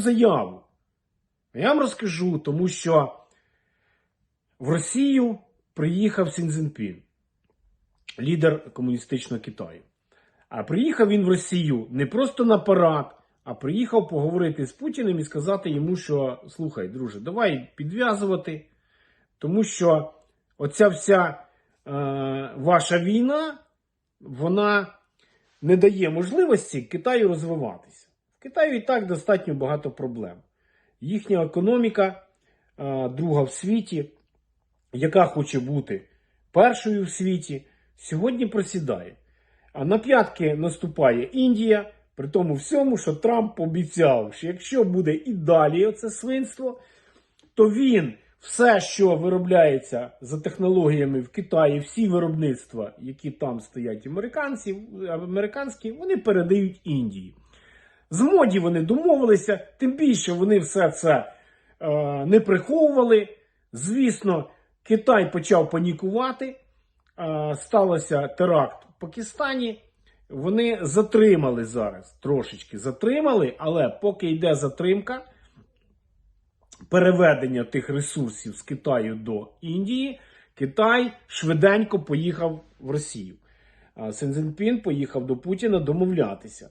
заяву. Я вам розкажу, тому що в Росію приїхав Сінзінпін, лідер комуністичного Китаю. А приїхав він в Росію не просто на парад, а приїхав поговорити з Путіним і сказати йому, що слухай, друже, давай підв'язувати, тому що оця вся е, ваша війна, вона не дає можливості Китаю розвиватися. В Китаю і так достатньо багато проблем. Їхня економіка, друга в світі, яка хоче бути першою в світі, сьогодні просідає. А на п'ятки наступає Індія, при тому всьому, що Трамп обіцяв, що якщо буде і далі оце свинство, то він все, що виробляється за технологіями в Китаї, всі виробництва, які там стоять американців, американські, вони передають Індії. З моді вони домовилися, тим більше вони все це е, не приховували. Звісно, Китай почав панікувати. Е, сталося теракт в Пакистані. Вони затримали зараз, трошечки затримали, але поки йде затримка переведення тих ресурсів з Китаю до Індії, Китай швиденько поїхав в Росію. А Сен Цзіньпін поїхав до Путіна домовлятися.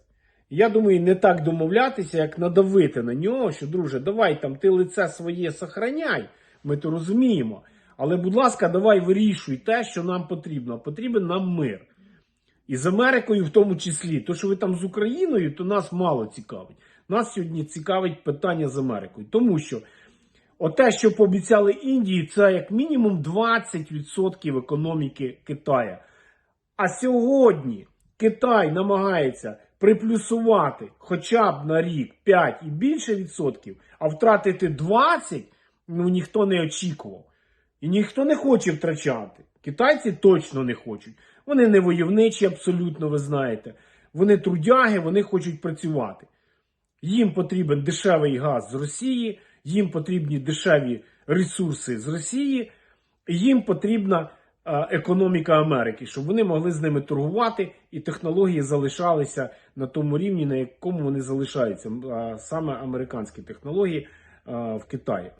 Я думаю, не так домовлятися, як надавити на нього, що, друже, давай там ти лице своє сохраняй, ми то розуміємо. Але, будь ласка, давай вирішуй те, що нам потрібно. Потрібен нам мир. І з Америкою в тому числі. То, що ви там з Україною, то нас мало цікавить. Нас сьогодні цікавить питання з Америкою. Тому що оте, що пообіцяли Індії, це як мінімум 20% економіки Китая. А сьогодні Китай намагається приплюсувати хоча б на рік 5 і більше відсотків, а втратити 20 ну ніхто не очікував. І ніхто не хоче втрачати. Китайці точно не хочуть. Вони не войовничі, абсолютно, ви знаєте. Вони трудяги, вони хочуть працювати. Їм потрібен дешевий газ з Росії, їм потрібні дешеві ресурси з Росії, їм потрібна економіка Америки, щоб вони могли з ними торгувати, і технології залишалися на тому рівні, на якому вони залишаються, саме американські технології е, в Китаї.